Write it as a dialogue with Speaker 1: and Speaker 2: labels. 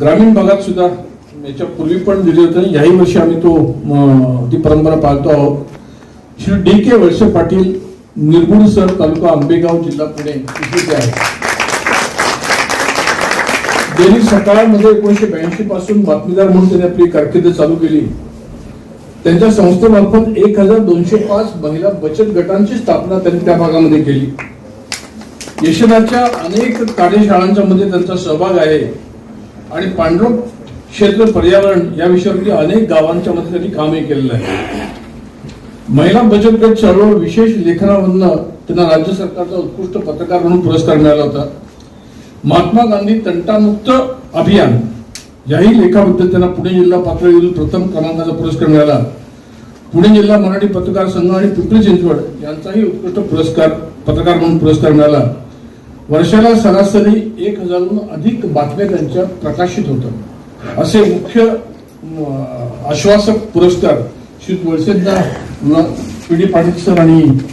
Speaker 1: ग्रामीण भागात सुद्धा याच्या पूर्वी पण दिले होते. आणि याही वर्षी आम्ही तो ती परंपरा पाळतो आहोत. Shri D K Walse Patil Nirgun sir तालुका आंबेगाव जिल्हा पुणे इथे आहे. दैनिक सकाळमध्ये एकोणीशे ब्याऐंशी पासून बातमीदार म्हणून त्यांनी आपली कारकीर्द चालू केली. त्यांच्या संस्थेमार्फत एक हजार दोनशे पाच महिला बचत गटांची स्थापना त्यांनी त्या भागामध्ये केली. यशदाच्या अनेक कार्यशाळांच्या मध्ये त्यांचा सहभाग आहे. आणि पांडुरंग क्षेत्र पर्यावरण या विषयावरती अनेक गावांच्या मध्ये त्यांनी कामही केलेलं आहे. महिला बचत गट चळवळ विशेष लेखनामधनं त्यांना राज्य सरकारचा उत्कृष्ट पत्रकार म्हणून पुरस्कार मिळाला होता. महात्मा गांधी तंटामुक्त अभियान याही लेखाबद्दल त्यांना पुणे जिल्हा पातळीवरील प्रथम क्रमांकाचा पुरस्कार मिळाला. पुणे जिल्हा मराठी पत्रकार संघ आणि पिंपरी चिंचवड यांचाही उत्कृष्ट पुरस्कार पत्रकार म्हणून पुरस्कार मिळाला. वर्षाला सरासरी एक हजारहून अधिक बातम्या त्यांच्या प्रकाशित होतात. असे मुख्य आश्वासक पुरस्कार श्री वळसेंना पी डी पाटील सर आणि
Speaker 2: नाही.